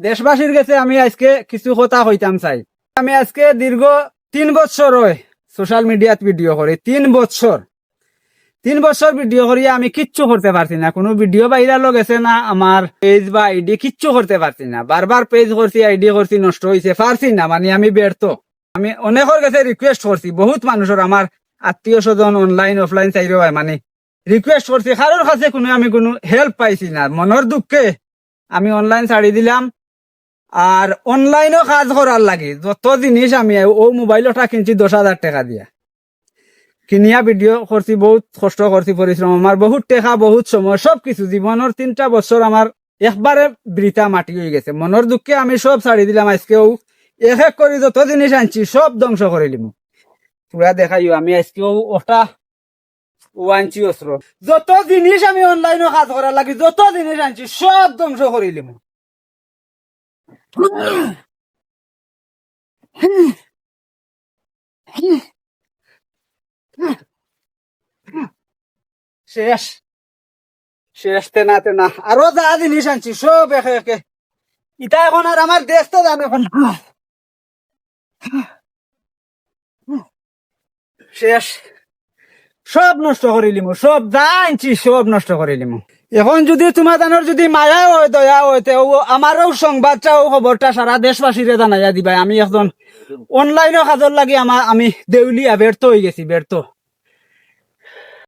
দেশবাসীর কাছে আমি আজকে কিছু কথা কইতাম চাই। আমি আজকে দীর্ঘ তিন বছর সোশ্যাল মিডিয়াত ভিডিও করি, তিন বছর। তিন বছর ভিডিও করি আমি কিচ্ছু করতে পারছি না। কোনো ভিডিও ভাইরাল গেছে না, আমার পেজ বা আইডি কিচ্ছু করতে পারছি না। বারবার পেজ করছি আইডি করছি, নষ্ট হয়েছে পারছি না মানে আমি ব্যর্থ। আমি অনেকের কাছে রিকোয়েস্ট করছি, বহুত মানুষের আমার আত্মীয় স্বজন অনলাইন অফলাইন চাইরো হয় মানে রিকোয়েস্ট করছি কারোর কাছে কোনো আমি কোনো হেল্প পাইছি না মনের দুঃখে আমি অনলাইন ছাড়ি দিলাম। আর অনলাইনও কাজ করার লাগে। যত জিনিস আমি ও মোবাইলটা কিনছি দশ হাজার টাকা দিয়া। কিনিয়া ভিডিও করছি বহুত কষ্ট করছি পরিশ্রম আমার বহুত টাকা, বহুত সময় সব কিছু জীবনের তিনটা বছর আমার একবারে বৃথা মাটি হয়ে গেছে। মনের দুঃখে আমি সব ছাড়ি দিলাম। আজকেও এক এক করে যত জিনিস আনছি, সব ধ্বংস করে দিলাম পুরা দেখাইও আমি আজকেও ওটা ওয়ানছি অস্ত্র যত জিনিস আমি অনলাইনে কাজ করার লাগি, যত জিনিস আনছি, সব ধ্বংস করে দিলাম শেষ। শেষ তেনা তেনা আরও যা জিনিস আনছি, সব একে একে। ইটা এখন আর আমার দেশ তো জানে এখন। শেষ। সব নষ্ট করিলিম সব যা সব নষ্ট করিলিম এখন যদি তোমার জানোর যদি মায়া হয়, দয়া হয় তো আমারও সংবাদটা ও খবরটা সারা দেশবাসীরে জানাইয়া দিবা আমি একজন অনলাইনে কাজর লাগি আমার আমি দেউলিয়া ব্যর্থ হয়ে গেছি, ব্যর্থ।